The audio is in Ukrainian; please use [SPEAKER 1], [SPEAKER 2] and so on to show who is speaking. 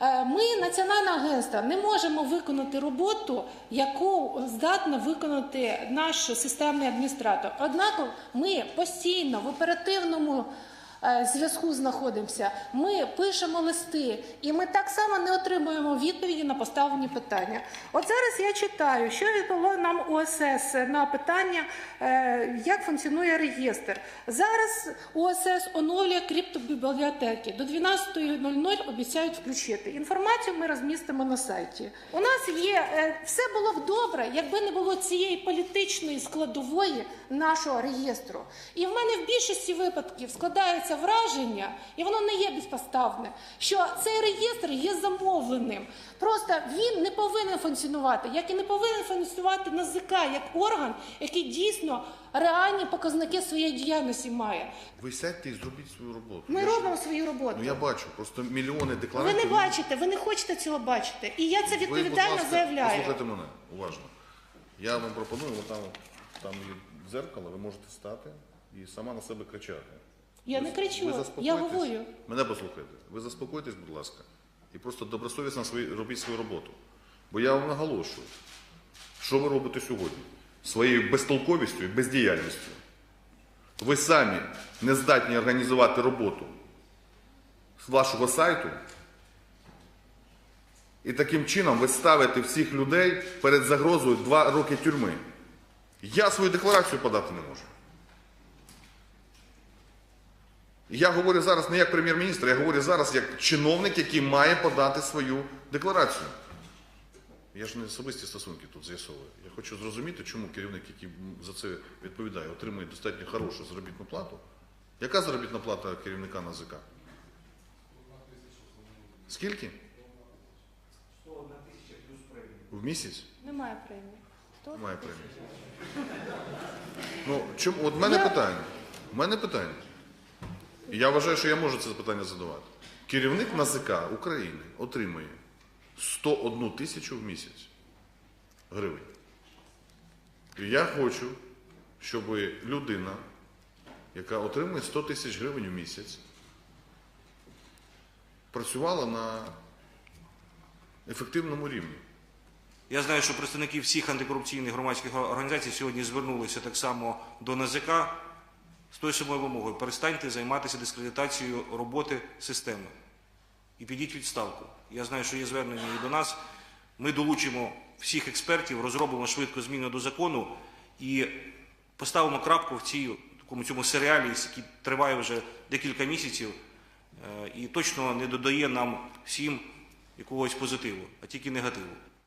[SPEAKER 1] Е, Ми, національне агентство, не можемо виконати роботу, яку здатна виконати наш системний адміністратор. Однак ми постійно в оперативному зв'язку знаходимося. Ми пишемо листи, і ми так само не отримуємо відповіді на поставлені питання. От зараз я читаю, що відповіло нам ОСС на питання, е, як функціонує реєстр. Зараз ОСС оновлює криптобібліотеки. До 12.00 обіцяють включити. Інформацію ми розмістимо на сайті. У нас є е, все було б добре, якби не було цієї політичної складової нашого реєстру. І в мене в більшості випадків складається враження, і воно не є безпоставне, що цей реєстр є замовленим. Просто він не повинен функціонувати, як і не повинен функціонувати НАЗК як орган, який дійсно реальні показники своєї діяльності має.
[SPEAKER 2] Ви сядьте і зробіть свою роботу.
[SPEAKER 1] Ми
[SPEAKER 2] Я ж-
[SPEAKER 1] робимо свою роботу.
[SPEAKER 2] Ну я бачу, просто мільйони декларацій.
[SPEAKER 1] Ви не бачите, ви не хочете цього бачити. І я це
[SPEAKER 2] Ви,
[SPEAKER 1] відповідально
[SPEAKER 2] ласка,
[SPEAKER 1] заявляю.
[SPEAKER 2] Послухайте мене уважно. Я вам пропоную, там, там є дзеркало, ви можете стати і сама на себе кричати.
[SPEAKER 1] Я не кричу, я говорю.
[SPEAKER 2] Мене послухайте. Ви заспокойтесь, будь ласка, і просто добросовісно свої, робіть свою роботу. Бо я вам наголошую, що ви робите сьогодні своєю безтолковістю і бездіяльністю. Ви самі не здатні організувати роботу з вашого сайту. І таким чином ви ставите всіх людей перед загрозою два роки тюрми. Я свою декларацію подати не можу. Я говорю зараз не як прем'єр-міністр, я говорю зараз як чиновник, який має подати свою декларацію. Я ж не особисті стосунки тут з'ясовую. Я хочу зрозуміти, чому керівник, який за це відповідає, отримує достатньо хорошу заробітну плату. Яка заробітна плата керівника НАЗК? Скільки? В місяць?
[SPEAKER 1] Немає премії. Сто?
[SPEAKER 2] Має премію. Ну, чому? От в мене питання. У мене питання. І я вважаю, що я можу це питання задавати. Керівник НАЗК України отримує 101 тисячу в місяць гривень. І я хочу, щоб людина, яка отримує 100 тисяч гривень в місяць, працювала на ефективному рівні.
[SPEAKER 3] Я знаю, що представники всіх антикорупційних громадських організацій сьогодні звернулися так само до НАЗК з тою самою вимогою. Перестаньте займатися дискредитацією роботи системи і підіть відставку. Я знаю, що є звернення і до нас. Ми долучимо всіх експертів, розробимо швидко зміни до закону і поставимо крапку в цій такому цьому серіалі, який триває вже декілька місяців, е, і точно не додає нам всім якогось позитиву, а тільки негативу.